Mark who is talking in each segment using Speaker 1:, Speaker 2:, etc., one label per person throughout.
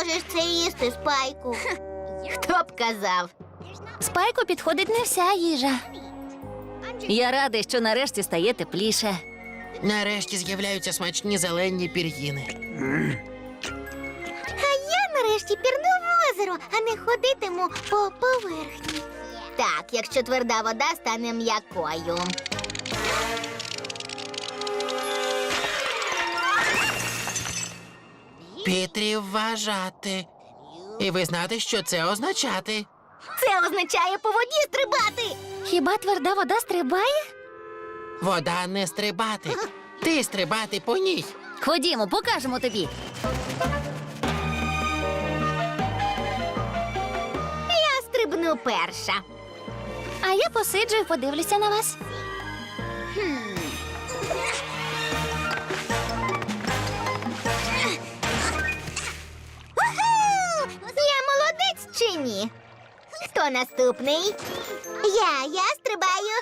Speaker 1: Можеш це їсти, спайку? Хто б казав?
Speaker 2: Спайку підходить не вся їжа. Я радий, що нарешті стає тепліше.
Speaker 3: Нарешті з'являються смачні зелені пір'їни.
Speaker 1: А я нарешті пірну в озеро, а не ходитиму по поверхні. Так, якщо тверда вода стане м'якою.
Speaker 3: Пітрі вважати. І ви знаєте, що це означати?
Speaker 1: Це означає по воді стрибати.
Speaker 2: Хіба тверда вода стрибає?
Speaker 3: Вода не стрибати. Ти стрибати по ній.
Speaker 2: Ходімо, покажемо тобі.
Speaker 1: Я стрибну перша.
Speaker 2: А я посиджу і подивлюся на вас.
Speaker 1: Уху! Чи ні? Хто наступний? Я, я стрибаю.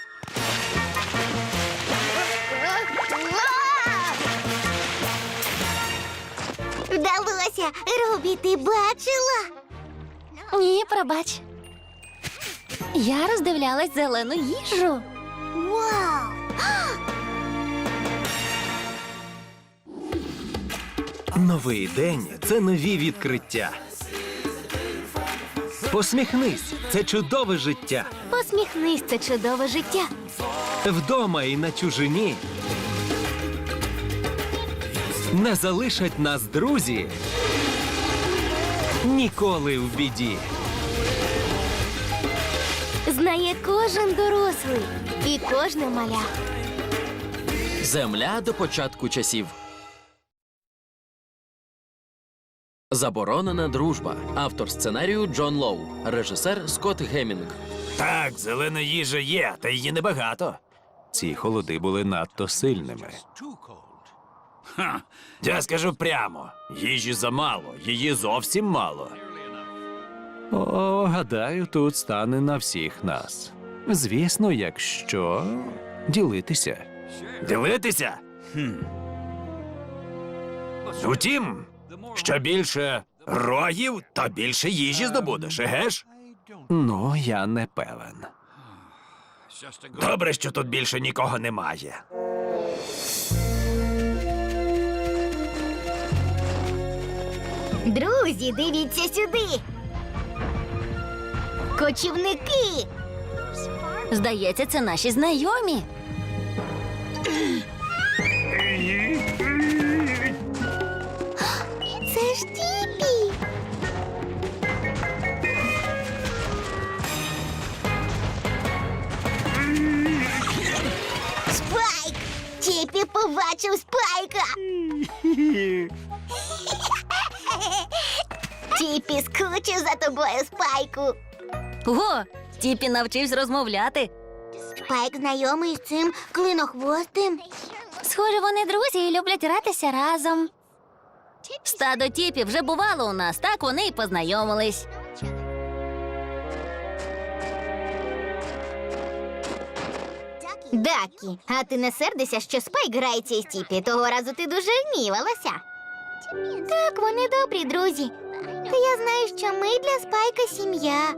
Speaker 1: Вдалося. Рубі, ти бачила?
Speaker 2: Ні, пробач. Я роздивлялась зелену їжу.
Speaker 1: Вау!
Speaker 4: Новий день це нові відкриття. Посміхнись, це чудове життя.
Speaker 2: Посміхнись, це чудове життя.
Speaker 4: Вдома і на чужині. Не залишать нас друзі. Ніколи в біді.
Speaker 2: Знає кожен дорослий і кожне маля.
Speaker 5: Земля до початку часів. Заборонена дружба. Автор сценарію Джон Лоу. Режисер Скотт Гемінг.
Speaker 4: Так, зелена їжа є, та її небагато. Ці холоди були надто сильними. Ха, я скажу прямо: їжі замало, її зовсім мало. О, гадаю, тут стане на всіх нас. Звісно, якщо ділитися. Ділитися? Хм. Утім, що більше рогів, то більше їжі здобудеш, еге ж? Ну, я не певен. Добре, що тут більше нікого немає.
Speaker 1: Друзі, дивіться сюди. Кочівники.
Speaker 2: Здається, це наші знайомі.
Speaker 1: Тіпі побачив спайка. Тіпі скучив за тобою, спайку.
Speaker 2: Ого, Тіпі навчився розмовляти.
Speaker 1: Спайк знайомий з цим клинохвостим.
Speaker 2: Схоже, вони друзі і люблять гратися разом. Стадо Тіпі вже бувало у нас, так вони й познайомились.
Speaker 1: Дакі, а ти не сердишся, що Спайк грається із Тіпі. Того разу ти дуже гнівалася. Так, вони добрі друзі. Та я знаю, що ми для Спайка сім'я.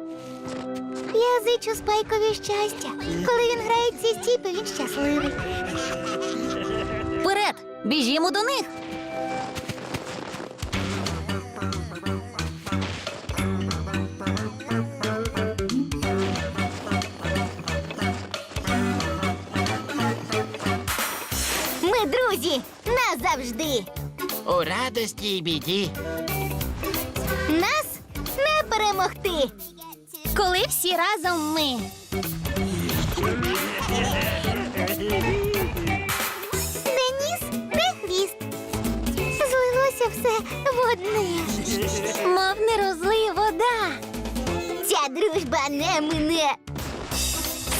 Speaker 1: Я зичу Спайкові щастя. Коли він грається з Тіпі, він щасливий.
Speaker 2: Вперед! Біжімо до них.
Speaker 1: Назавжди.
Speaker 3: У радості і біді.
Speaker 1: Нас не перемогти.
Speaker 2: Коли всі разом ми.
Speaker 1: Де ніс, де хвіст. Злилося все в одне.
Speaker 2: Мов не розлий вода.
Speaker 1: Ця дружба не мине.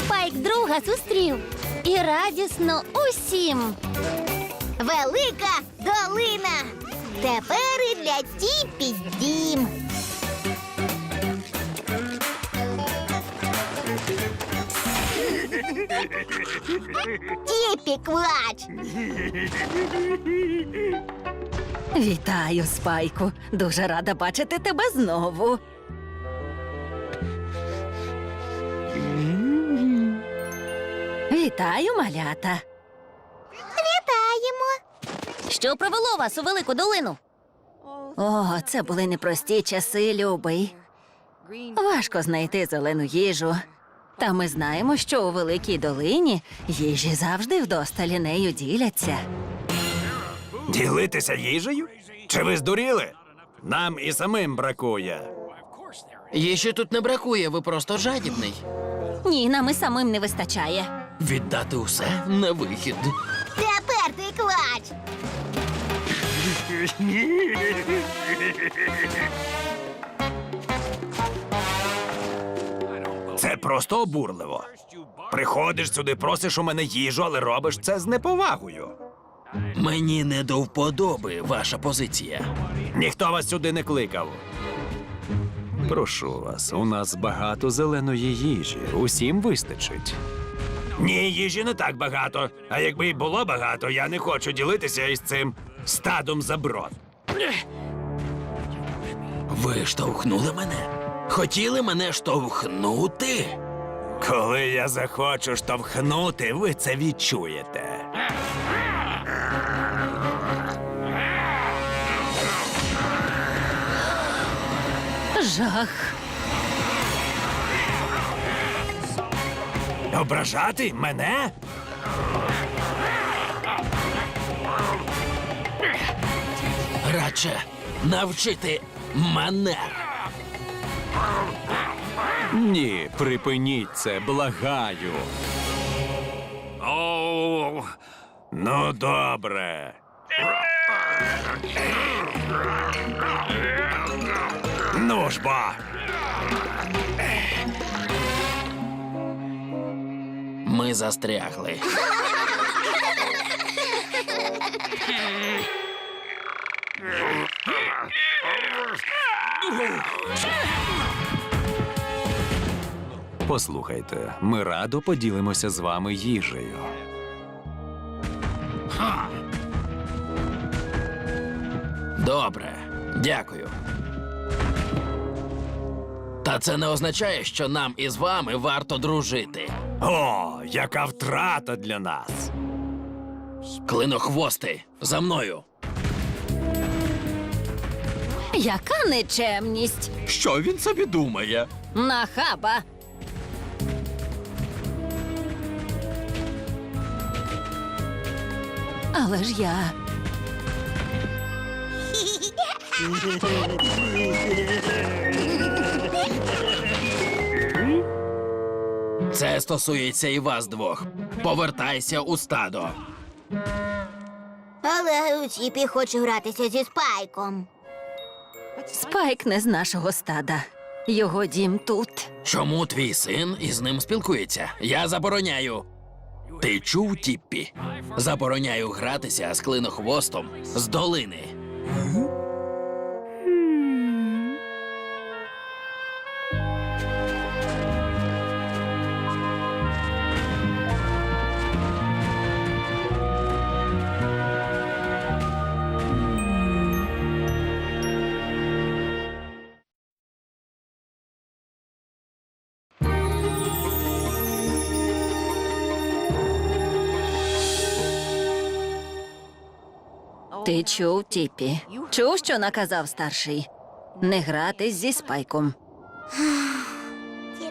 Speaker 2: Спайк друга зустрів. І радісно усім.
Speaker 1: Велика долина. Тепер і для Тіпі дім. Тіпі квач.
Speaker 2: Вітаю, спайку. Дуже рада бачити тебе знову. Вітаю, малята.
Speaker 1: Вітаємо!
Speaker 2: Що привело вас у велику долину? О, це були непрості часи, любий. Важко знайти зелену їжу. Та ми знаємо, що у великій долині їжі завжди вдосталі нею діляться.
Speaker 4: Ділитися їжею? Чи ви здуріли? Нам і самим бракує.
Speaker 5: Їжі тут не бракує, ви просто жадібний.
Speaker 2: Ні, нам і самим не вистачає.
Speaker 5: Віддати усе на вихід.
Speaker 1: Тепер ти квач!
Speaker 4: Це просто обурливо. Приходиш сюди, просиш у мене їжу, але робиш це з неповагою.
Speaker 5: Мені не до вподоби ваша позиція.
Speaker 4: Ніхто вас сюди не кликав. Прошу вас, у нас багато зеленої їжі. Усім вистачить. Ні, їжі не так багато. А якби й було багато, я не хочу ділитися із цим стадом заброд.
Speaker 5: Ви штовхнули мене? Хотіли мене штовхнути?
Speaker 4: Коли я захочу штовхнути, ви це відчуєте.
Speaker 2: Жах.
Speaker 4: Ображати мене?
Speaker 5: Радше навчити манер.
Speaker 4: Ні, припиніть це, благаю. О, ну добре. Ну ж бо.
Speaker 5: Ми застрягли.
Speaker 4: Послухайте, ми радо поділимося з вами їжею.
Speaker 5: Добре, дякую. Та це не означає, що нам із вами варто дружити.
Speaker 4: О, яка втрата для нас!
Speaker 5: Клинохвости, за мною.
Speaker 2: Яка нечемність.
Speaker 5: Що він собі думає?
Speaker 2: Нахаба. Але ж я.
Speaker 5: Це стосується і вас двох. Повертайся у стадо.
Speaker 1: Але Тіпі хоче гратися зі спайком.
Speaker 2: Спайк не з нашого стада. Його дім тут.
Speaker 5: Чому твій син із ним спілкується? Я забороняю. Ти чув, Тіппі? Забороняю гратися з клинохвостом з долини.
Speaker 2: Ти чув, Тіпі? Чув, що наказав старший? Не гратись зі спайком.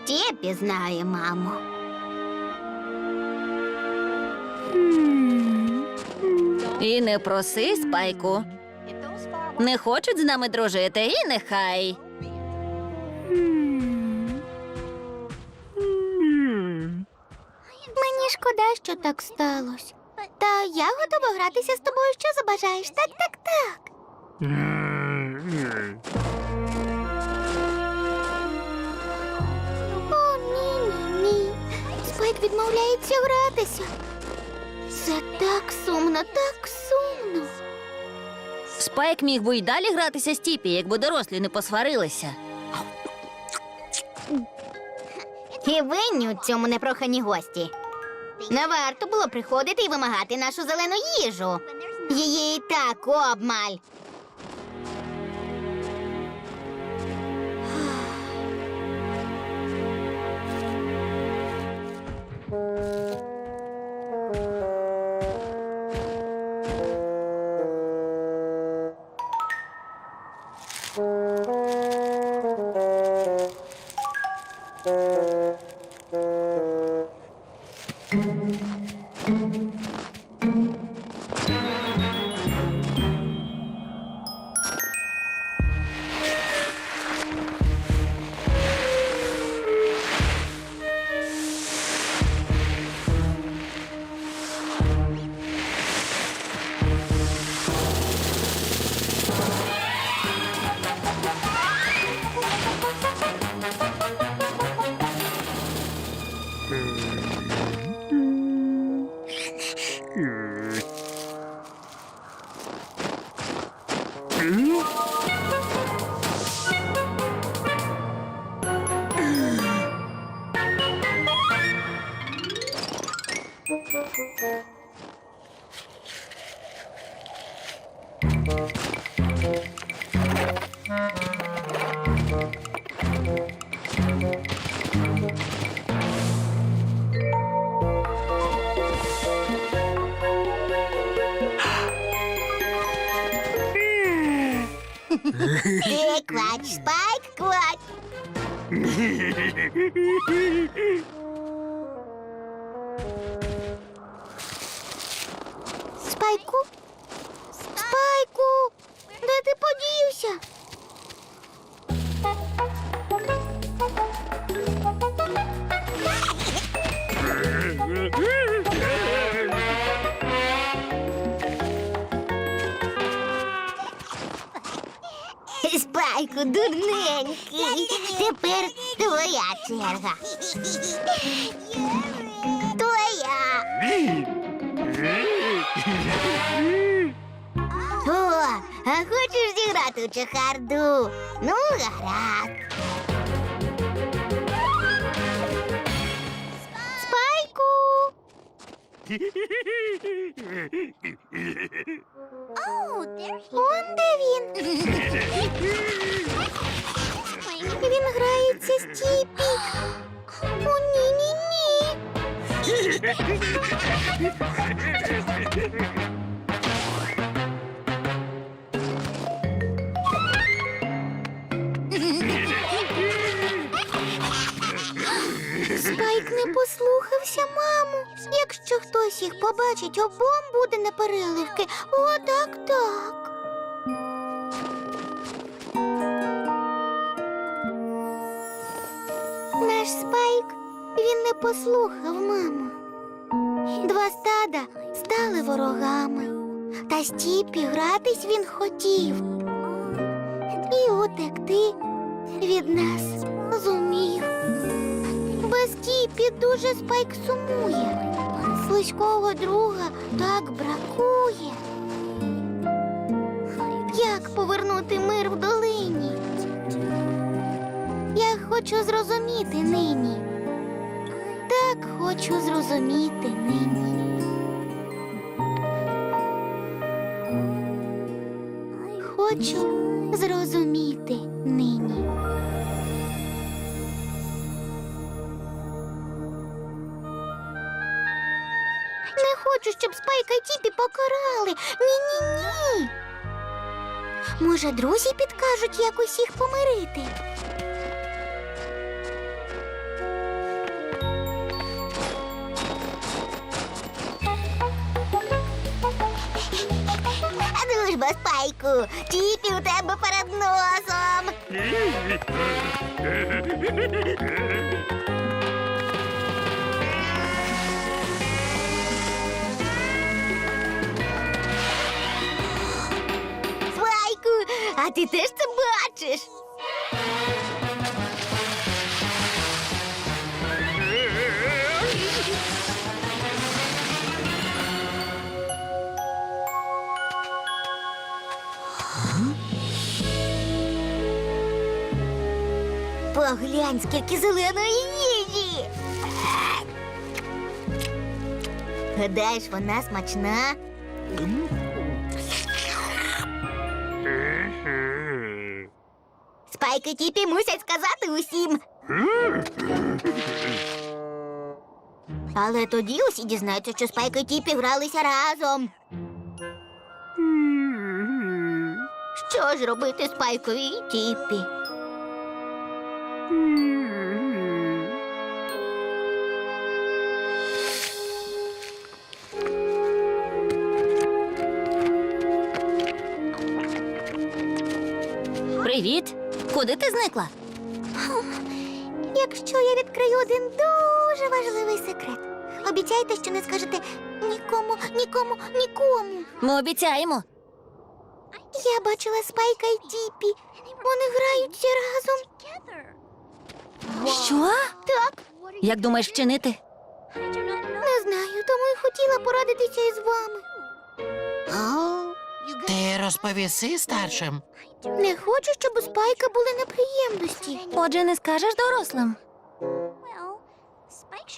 Speaker 1: Тіпі знає, мамо.
Speaker 2: І не проси спайку. Не хочуть з нами дружити, і нехай.
Speaker 1: Мені шкода, що так сталося. Та я готова гратися з тобою, що забажаєш. Так, так, так. О, ні, ні, ні. Спайк відмовляється гратися. Це так сумно, так сумно.
Speaker 2: Спайк міг би й далі гратися з Тіпі, якби дорослі не посварилися.
Speaker 1: І винні у цьому непрохані гості. Не варто було приходити і вимагати нашу зелену їжу. Її і так обмаль. Ти квач, спайк, квач. Спайку? Спайку! Де ти подівся? Спайку, дурненький. Тепер твоя черга. Твоя. О, а хочеш зіграти у чехарду? Ну, гаразд. Спайку. Он де він? Він грається з Тіпі. О, ні-ні-ні. Спайк не послухався маму. Якщо хтось їх побачить, обом буде непереливки. О, так, так. Наш спайк він не послухав маму. Два стада стали ворогами, та Стіпі гратись він хотів. І утекти від нас зумів. Без Тіпі дуже спайк сумує. Близького друга так бракує. Як повернути мир в долині? Хочу зрозуміти нині. Так хочу зрозуміти нині. Хочу зрозуміти нині. Не хочу, щоб Спайка і Тіпі покарали. Ні-ні-ні. Може, друзі підкажуть, як усіх помирити. Дружба, Спайку, Тіпі у тебе перед носом. Спайку, а ти теж це бачиш? Поглянь, скільки зеленої їжі. Гадаєш, вона смачна? Спайки Тіпі мусять сказати усім. Але тоді усі дізнаються, що Спайк і Тіпі гралися разом. Що ж робити Спайкові і Тіпі?
Speaker 2: Куди ти зникла?
Speaker 1: Якщо я відкрию один дуже важливий секрет, обіцяйте, що не скажете нікому, нікому, нікому.
Speaker 2: Ми обіцяємо.
Speaker 1: Я бачила Спайка і Тіпі. Вони граються разом.
Speaker 2: Що?
Speaker 1: Так,
Speaker 2: Як думаєш вчинити?
Speaker 1: не знаю, тому і хотіла порадитися із вами.
Speaker 3: Ти розповіси старшим.
Speaker 1: Не хочу, щоб у Спайка були неприємності.
Speaker 2: Отже, не скажеш дорослим.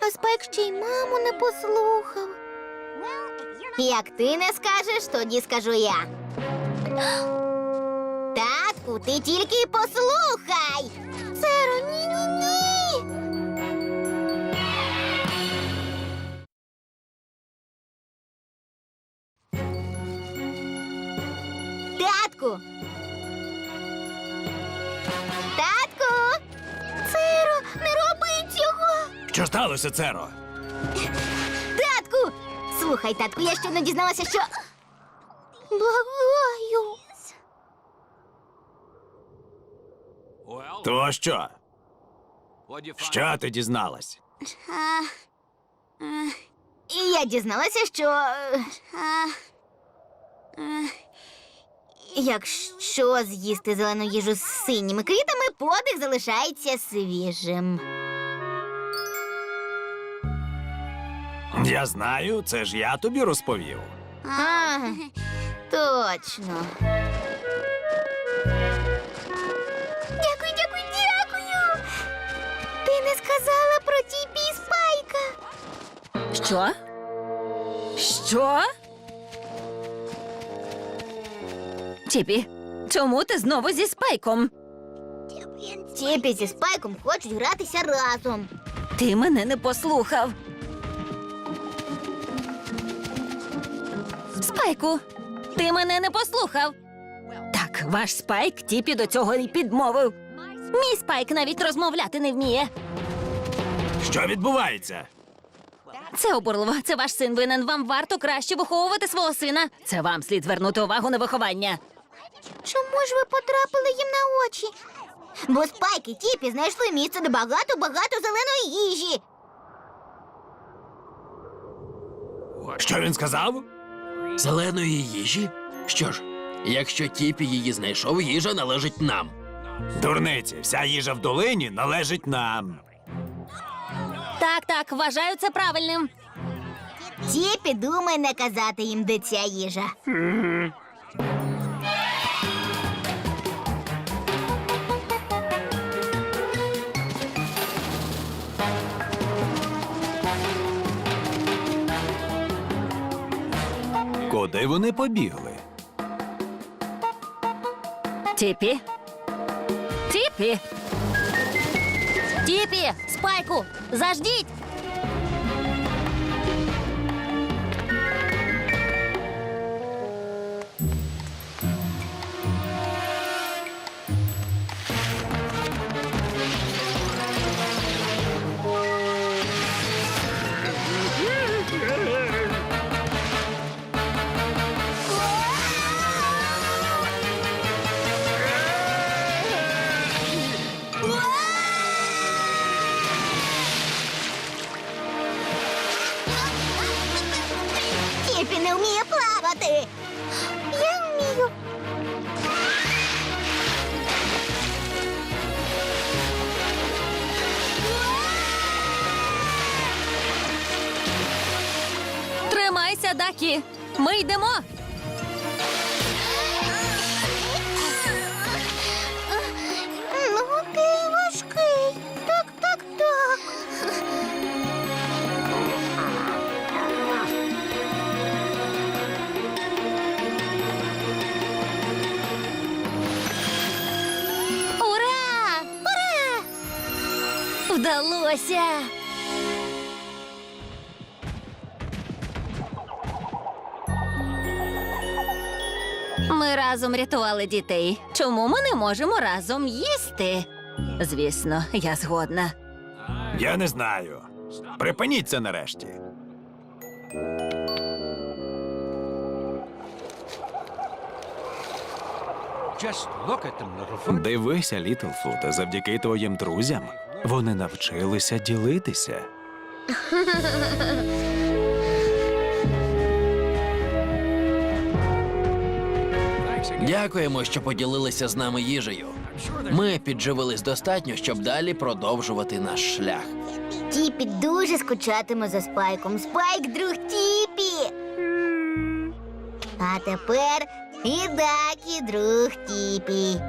Speaker 1: А Спайк ще й маму не послухав. Як ти не скажеш, тоді скажу я. Татку, ти тільки послухай. Церо, ні-ні-ні. Татку. Татку. Церо, не роби цього.
Speaker 4: Що сталося, Церо?
Speaker 1: Татку! Слухай, татку, я щойно дізналася, що. Благаю.
Speaker 4: То що? Що ти дізналась?
Speaker 1: І я дізналася, що. е, е, Якщо з'їсти зелену їжу з синіми квітами, подих залишається свіжим.
Speaker 4: Я знаю, це ж я тобі розповів.
Speaker 1: А, точно. Дякую, дякую, дякую. Ти не сказала про Тіпі і Спайка.
Speaker 2: Що? Що? Тіпі, чому ти знову зі спайком?
Speaker 1: Тіпі зі Спайком хочуть гратися разом.
Speaker 2: Ти мене не послухав. Спайку, ти мене не послухав. Так, ваш спайк Тіпі до цього й підмовив. Мій спайк навіть розмовляти не вміє.
Speaker 4: Що відбувається?
Speaker 2: Це обурливо. Це ваш син винен. Вам варто краще виховувати свого сина. Це вам слід звернути увагу на виховання.
Speaker 1: Чому ж ви потрапили їм на очі? Бо Спайк і Тіпі знайшли місце, де багато-багато зеленої їжі.
Speaker 4: Що він сказав?
Speaker 5: Зеленої їжі? Що ж, якщо Тіпі її знайшов, їжа належить нам.
Speaker 4: Дурниці, вся їжа в долині належить нам.
Speaker 2: Так, так, вважаю це правильним.
Speaker 1: Тіпі думає не казати їм, де ця їжа.
Speaker 4: Куди вони побігли?
Speaker 2: Тіпі. Тіпі. Тіпі, спайку, заждіть. вдалося. Ми разом рятували дітей. Чому ми не можемо разом їсти? Звісно, я згодна.
Speaker 4: Я не знаю. Припиніться нарешті. Дивися, Літлфуте, завдяки твоїм друзям вони навчилися ділитися.
Speaker 5: Дякуємо, що поділилися з нами їжею. Ми підживились достатньо, щоб далі продовжувати наш шлях.
Speaker 1: Тіпі дуже скучатиме за спайком. Спайк друг Тіпі. А тепер і Дакі друг Тіпі.